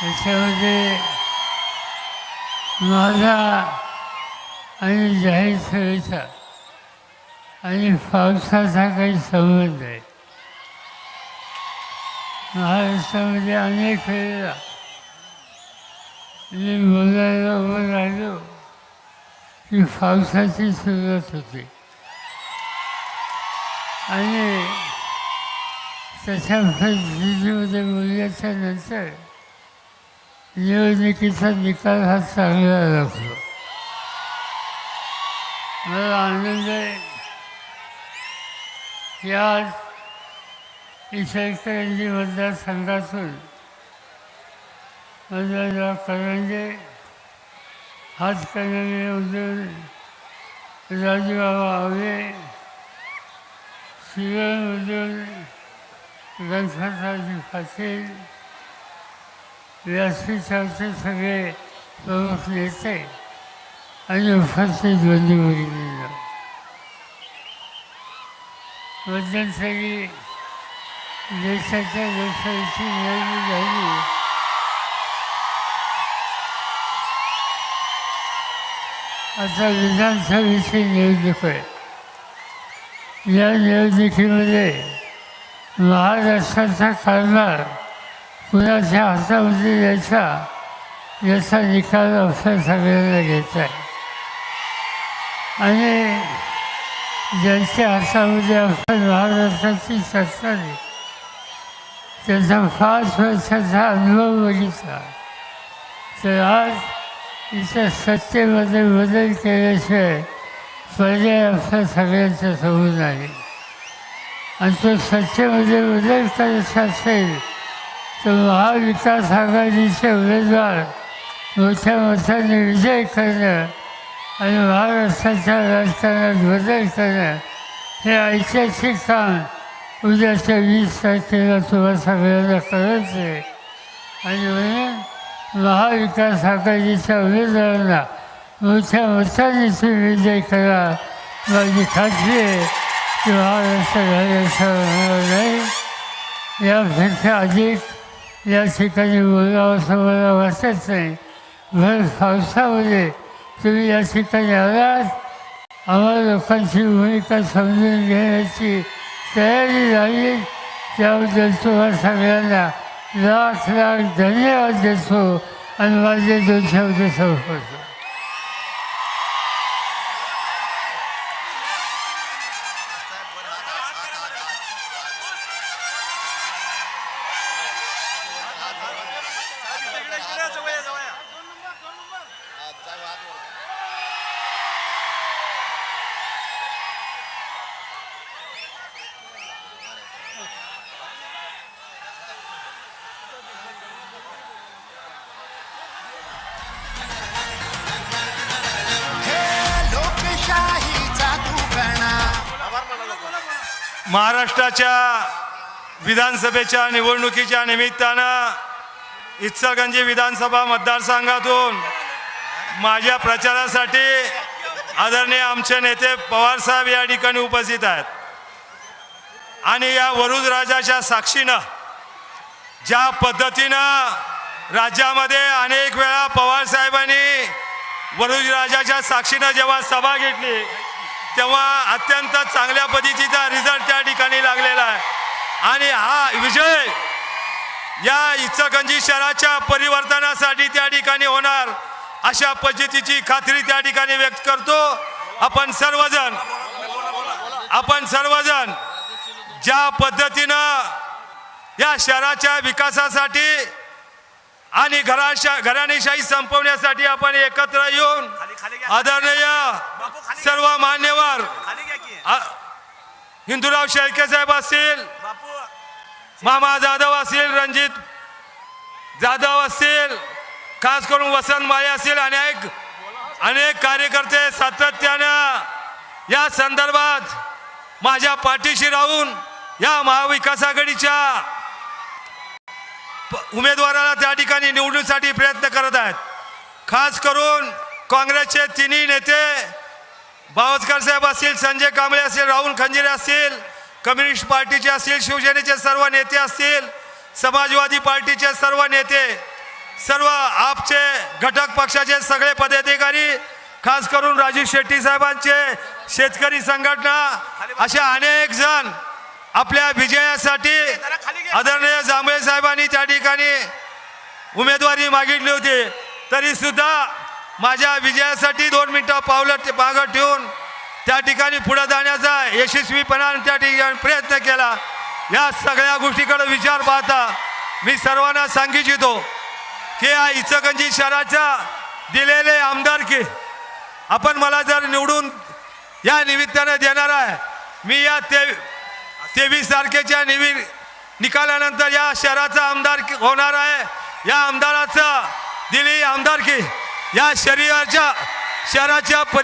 त्याच्यामध्ये माझा आणि जाहीर सभेचा आणि पावसाचा काही संबंध आहे. महाराष्ट्रामध्ये अनेक वेळेला मी बोलायला उभं राहिलो की पावसाची सुरुवात होते. आणि त्याच्या परिस्थितीमध्ये बोलल्याच्या नंतर निवडणुकीचा निकाल हा चांगला लागतो मला आनंद आहे की आज इचलकरंजी मतदारसंघातून मतदार करंजे हातकणंगलेमधून राजूबाबा आवे शिवमधून गणपतराजी पाटील व्यासपीठावरचे सगळे प्रमुख नेते आणि उपस्थित बंधू भगिनींना. मध्यंतरी देशाच्या लोकसभेची निवडणूक झाली. आता विधानसभेची निवडणूक आहे. या निवडणुकीमध्ये महाराष्ट्राचा कारभार कुणाच्या हातामध्ये यायचा याचा निकाल आपल्या सगळ्यांना घ्यायचा आहे आणि ज्यांच्या हातामध्ये आपण महाराष्ट्राची सत्ता नाही त्याचा पाच वर्षाचा अनुभव बघितला तर आज इथं सत्तेमध्ये बदल केल्याशिवाय पर्याय आपल्या सगळ्यांच्या समोर नाही आणि तो सत्तेमध्ये बदल करायचा असेल तर महाविकास आघाडीचे उमेदवार मोठ्या मताने विजय करणं आणि महाराष्ट्राच्या राजकारणात बदल करणं हे ऐतिहासिक काम उद्याच्या वीस तारखेला तुम्हाला सगळ्यांना करायचं आहे. आणि म्हणून महाविकास आघाडीच्या उमेदवारांना मोठ्या मोठ्याने तुम्ही विजय करा. माझी खात्री आहे की महाराष्ट्र झाल्याचं होणार नाही. यापेक्षा अधिक या ठिकाणी बोलावं असं वाटत नाही भर पावसामध्ये तुम्ही या ठिकाणी आलात. आम्हाला लोकांची भूमिका समजून घेण्याची तयारी झाली. त्याबद्दल तुम्हाला सगळ्यांना लाख लाख धन्यवाद देतो. आणि माझे दोन शब्द संपवतो. महाराष्ट्राच्या विधानसभेच्या निवडणुकीच्या निमित्तानं इचलगंजी विधानसभा मतदारसंघातून माझ्या प्रचारासाठी आदरणीय आमचे नेते पवारसाहेब या ठिकाणी उपस्थित आहेत. आणि या वरुद राजाच्या साक्षीनं ज्या पद्धतीनं राज्यामध्ये अनेक वेळा पवारसाहेबांनी वरुद राजाच्या साक्षीनं जेव्हा सभा घेतली तेव्हा अत्यंत चांगल्या पद्धतीचा रिझल्ट त्या ठिकाणी लागलेला आहे. आणि हा विजय या इचकंजी शहराच्या परिवर्तनासाठी त्या ठिकाणी होणार अशा पद्धतीची खात्री त्या ठिकाणी व्यक्त करतो. आपण सर्वजण आपण सर्वजण ज्या पद्धतीनं या शहराच्या विकासासाठी आणि घराशा घराणेशाही संपवण्यासाठी आपण एकत्र येऊन आदरणीय सर्व मान्यवर हिंदूराव शेळके साहेब असतील मामा जाधव असतील रणजित जाधव असतील खास करून वसंत माळे असतील अनेक अनेक कार्यकर्ते सातत्यानं या संदर्भात माझ्या पाठीशी राहून या महाविकास आघाडीच्या उमेदवाराला त्या ठिकाणी निवडणुकीसाठी प्रयत्न करत आहेत. खास करून काँग्रेसचे तिन्ही नेते बावस्कर साहेब असतील संजय कांबळे असतील राहुल खंजिरे असतील कम्युनिस्ट पार्टीचे असतील शिवसेनेचे सर्व नेते असतील समाजवादी पार्टीचे सर्व नेते सर्व आपचे घटक पक्षाचे सगळे पदाधिकारी खास करून राजू शेट्टी साहेबांचे शेतकरी संघटना असे अनेक जण आपल्या विजयासाठी आदरणीय जांभळे साहेबांनी त्या ठिकाणी उमेदवारी मागितली होती. तरी सुद्धा माझ्या विजयासाठी दोन मिनिटं पावलं ते मागं ठेवून त्या ठिकाणी पुढे जाण्याचा यशस्वीपणाने त्या ठिकाणी प्रयत्न केला. या सगळ्या गोष्टीकडे विचार पाहता मी सर्वांना सांगू इच्छितो की या इचलकरंजी शहराच्या दिलेले आमदारकी आपण मला जर निवडून या निमित्तानं देणार आहे मी या ते तेवीस तारखेच्या निवि निकालानंतर या शहराचा आमदार होणार आहे. या आमदाराचा दिली आमदारकी. या शरीराच्या शहराच्या परि